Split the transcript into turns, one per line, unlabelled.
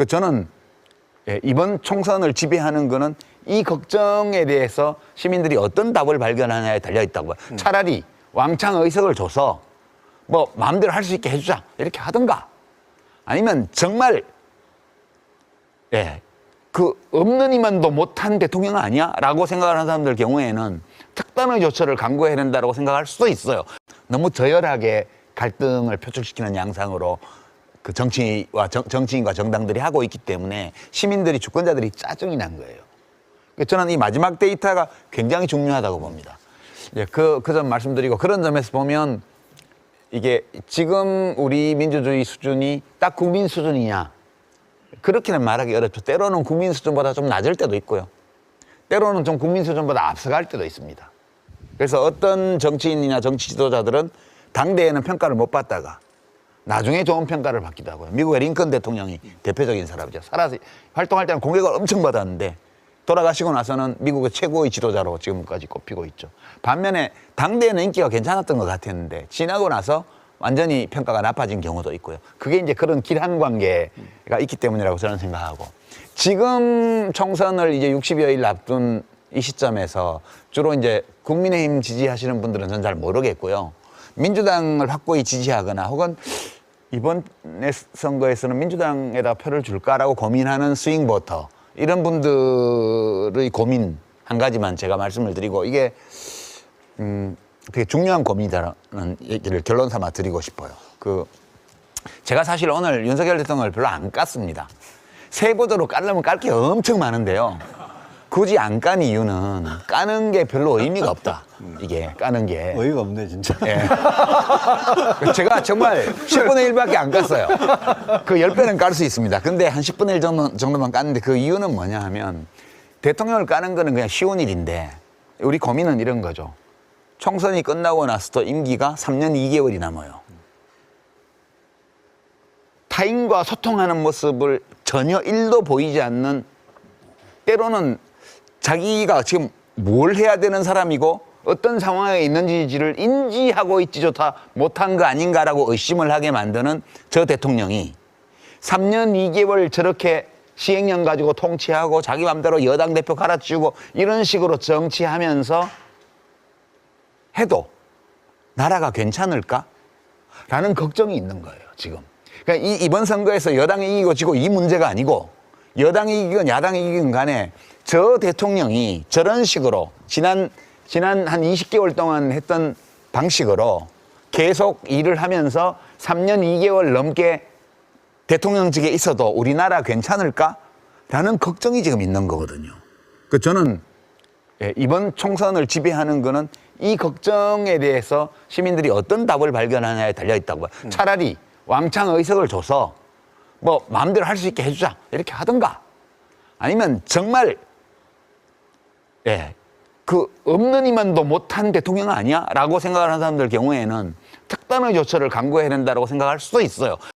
그 저는 예, 이번 총선을 지배하는 거는 이 걱정에 대해서 시민들이 어떤 답을 발견하냐에 달려 있다고.
음.
차라리 왕창 의석을 줘서 뭐 마음대로 할 수 있게 해주자 이렇게 하든가 아니면 정말 예, 그 없는 이만도 못한 대통령 아니야?라고 생각하는 사람들 경우에는 특단의 조처를 강구해야 된다고 생각할 수도 있어요. 너무 저열하게 갈등을 표출시키는 양상으로 그 정치와 정, 정치인과 정당들이 하고 있기 때문에 시민들이 주권자들이 짜증이 난 거예요. 그러니까 저는 이 마지막 데이터가 굉장히 중요하다고 봅니다. 예, 그, 그 점 말씀드리고 그런 점에서 보면 이게 지금 우리 민주주의 수준이 딱 국민 수준이냐 그렇게는 말하기 어렵죠. 때로는 국민 수준보다 좀 낮을 때도 있고요. 때로는 좀 국민 수준보다 앞서갈 때도 있습니다. 그래서 어떤 정치인이나 정치 지도자들은 당대에는 평가를 못 받다가 나중에 좋은 평가를 받기도 하고요. 미국의 링컨 대통령이 대표적인 사람이죠. 살아서 활동할 때는 공격을 엄청 받았는데 돌아가시고 나서는 미국의 최고의 지도자로 지금까지 꼽히고 있죠. 반면에 당대에는 인기가 괜찮았던 것 같았는데 지나고 나서 완전히 평가가 나빠진 경우도 있고요. 그게 이제 그런 길한 관계가 있기 때문이라고 저는 생각하고 지금 총선을 이제 60여일 앞둔 이 시점에서 주로 이제 국민의힘 지지하시는 분들은 전 잘 모르겠고요. 민주당을 확고히 지지하거나 혹은 이번 선거에서는 민주당에다 표를 줄까라고 고민하는 스윙 보터 이런 분들의 고민 한 가지만 제가 말씀을 드리고 이게 음 되게 중요한 고민이다라는 얘기를 결론 삼아 드리고 싶어요. 그 제가 사실 오늘 윤석열 대통령을 별로 안 깠습니다. 세보도로 깔려면 깔 게 엄청 많은데요. 굳이 안 깐 이유는 까는 게 별로 의미가 없다. 이게 까는 게.
어이가 없네 진짜.
예. 제가 정말 10분의 1밖에 안 깠어요. 그 10배는 깔 수 있습니다. 근데 한 10분의 1 정도, 정도만 깠는데 그 이유는 뭐냐 하면 대통령을 까는 거는 그냥 쉬운 일인데 우리 고민은 이런 거죠. 총선이 끝나고 나서도 임기가 3년 2개월이 남아요. 타인과 소통하는 모습을 전혀 일도 보이지 않는 때로는 자기가 지금 뭘 해야 되는 사람이고 어떤 상황에 있는지를 인지하고 있지조차 못한 거 아닌가라고 의심을 하게 만드는 저 대통령이 3년 2개월 저렇게 시행령 가지고 통치하고 자기 맘대로 여당 대표 갈아치우고 이런 식으로 정치하면서 해도 나라가 괜찮을까? 라는 걱정이 있는 거예요, 지금. 그러니까 이, 이번 선거에서 여당이 이기고 지고 이 문제가 아니고 여당이 이기건 야당이 이기건 간에 저 대통령이 저런 식으로 지난, 지난 한 20개월 동안 했던 방식으로 계속 일을 하면서 3년 2개월 넘게 대통령직에 있어도 우리나라 괜찮을까? 라는 걱정이 지금 있는 거거든요. 그 저는 예, 이번 총선을 지배하는 거는 이 걱정에 대해서 시민들이 어떤 답을 발견하냐에 달려 있다고 봐요. 차라리 왕창 의석을 줘서 뭐 마음대로 할 수 있게 해주자 이렇게 하든가 아니면 정말 예, 그 없는 이만도 못한 대통령 아니야? 라고 생각하는 사람들 경우에는 특단의 조처를 강구해야 된다고 생각할 수도 있어요.